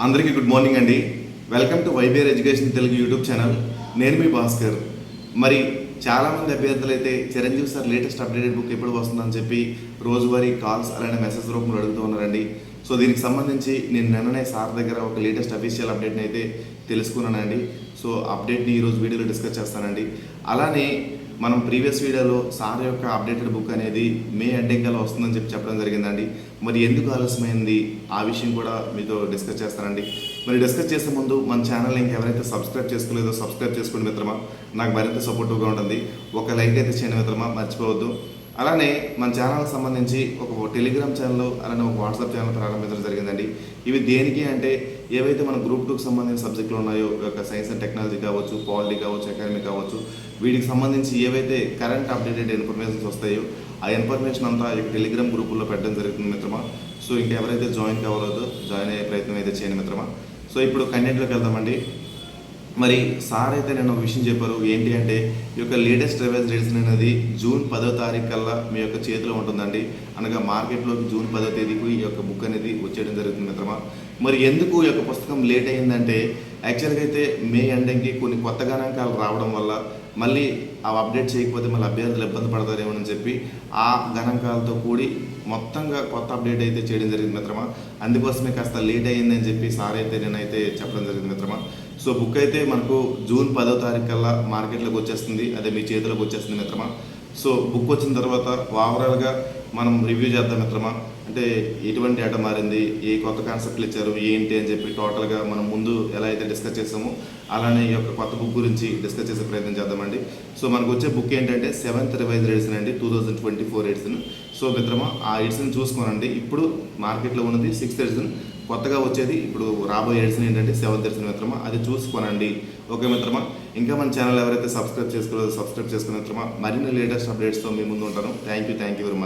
అందరికీ good morning అండి. Welcome to YBR education Telugu YouTube channel నేను మీ భాస్కర్. మరి చాలామంది అభ్యర్థులు అయితే Chiranjeevi sir latest updated book ఎప్పుడు వస్తుందని చెప్పి రోజువారీ కాల్స్ అలానే మెసేజ్ రూపంలో అడుగుతూ ఉన్నారండి. సో దీనికి సంబంధించి నేను నిన్ననే సార్ దగ్గర ఒక లేటెస్ట్ అఫీషియల్ అప్డేట్ని అయితే తెలుసుకున్నానండి. సో అప్డేట్ని ఈరోజు వీడియోలో డిస్కస్ చేస్తానండి. అలానే మనం ప్రీవియస్ వీడియోలో సార్ యొక్క అప్డేటెడ్ బుక్ అనేది మే ఎండింగ్ వస్తుందని చెప్పి చెప్పడం జరిగిందండి. మరి ఎందుకు ఆలస్యమైంది? ఆ విషయం కూడా మీతో డిస్కస్ చేస్తానండి. మరి డిస్కస్ చేసే ముందు మన ఛానల్ ఇంకెవరైతే సబ్స్క్రైబ్ చేసుకోలేదో సబ్స్క్రైబ్ చేసుకోండి మిత్రమా. నాకు మరింత సపోర్టివ్గా ఉంటుంది. ఒక లైక్ అయితే చేయండి మిత్రమా. మర్చిపోవద్దు. అలానే మన ఛానల్కి సంబంధించి ఒక టెలిగ్రామ్ ఛానల్ అలానే ఒక వాట్సాప్ ఛానల్ ప్రారంభించడం జరిగిందండి. ఇవి దేనికి అంటే ఏవైతే మన గ్రూప్ టూకి సంబంధించిన సబ్జెక్టులు ఉన్నాయో యొక్క సైన్స్ అండ్ టెక్నాలజీ కావచ్చు పాలిటీ కావచ్చు అకాడమీ కావచ్చు వీటికి సంబంధించి ఏవైతే కరెంట్ అప్డేటెడ్ ఇన్ఫర్మేషన్స్ వస్తాయో ఆ ఇన్ఫర్మేషన్ అంతా ఈ టెలిగ్రామ్ గ్రూపుల్లో పెట్టడం జరుగుతుంది మిత్రమా. సో ఇంకా ఎవరైతే జాయిన్ కావాలో జాయిన్ అయ్యే ప్రయత్నం అయితే చేయండి మిత్రమా. సో ఇప్పుడు కంటెంట్లోకి వెళ్దామండి. మరి సార్ అయితే నేను ఒక విషయం చెప్పారు. ఏంటి అంటే ఈ యొక్క లేటెస్ట్ రివైజ్ రేట్స్ అనేది జూన్ పదో తారీఖు కల్లా మీ యొక్క చేతిలో ఉంటుందండి. అనగా మార్కెట్లోకి జూన్ పదో తేదీకి ఈ యొక్క బుక్ అనేది వచ్చేయడం జరుగుతుంది మిత్రమా. మరి ఎందుకు ఈ యొక్క పుస్తకం లేట్ అయిందంటే యాక్చువల్గా అయితే మే ఎండింగ్కి కొన్ని కొత్త గణాంకాలు రావడం వల్ల మళ్ళీ అవి అప్డేట్ చేయకపోతే మళ్ళీ అభ్యర్థులు ఇబ్బంది పడతారేమోనని చెప్పి ఆ గణాంకాలతో కూడి మొత్తంగా కొత్త అప్డేట్ అయితే చేయడం జరిగింది మిత్రమా. అందుకోసమే కాస్త లేట్ అయ్యిందని చెప్పి సార్ అయితే నేనైతే చెప్పడం జరిగింది మిత్రమా. సో బుక్ అయితే మనకు జూన్ పదో తారీఖు కల్లా మార్కెట్లోకి వచ్చేస్తుంది. అదే మీ చేతిలోకి వచ్చేస్తుంది మిత్రమా. సో బుక్ వచ్చిన తర్వాత ఓవరాల్గా మనం రివ్యూ చేద్దాం మిత్రమా. అంటే ఎటువంటి డేటా మారింది? ఏ కొత్త కాన్సెప్ట్లు ఇచ్చారు? ఏంటి అని చెప్పి టోటల్గా మనం ముందు ఎలా అయితే డిస్కస్ చేసామో అలానే ఈ యొక్క కొత్త బుక్ గురించి డిస్కస్ చేసే ప్రయత్నం చేద్దామండి. సో మనకు వచ్చే బుక్ ఏంటంటే సెవెంత్ రివైజ్ ఎడిషన్ అండి two thousand twenty four edition so మిత్రమా ఆ ఎడిషన్ చూసుకోనండి. ఇప్పుడు మార్కెట్లో ఉన్నది సిక్స్త్ ఎడిషన్ కొత్తగా వచ్చేది ఇప్పుడు రాబోయే ఎడిషన్ ఏంటంటే సెవెన్ దర్శన మిత్రమా? అది చూసుకోనండి. ఓకే మిత్రమా? ఇంకా మన ఛానల్ ఎవరైతే సబ్స్క్రైబ్ చేసుకోలేదో సబ్స్క్రైబ్ చేసుకున్న మిత్రమా మరిన్ని లేటెస్ట్ అప్డేట్స్తో మీ ముందు ఉంటాను. Thank you thank you very much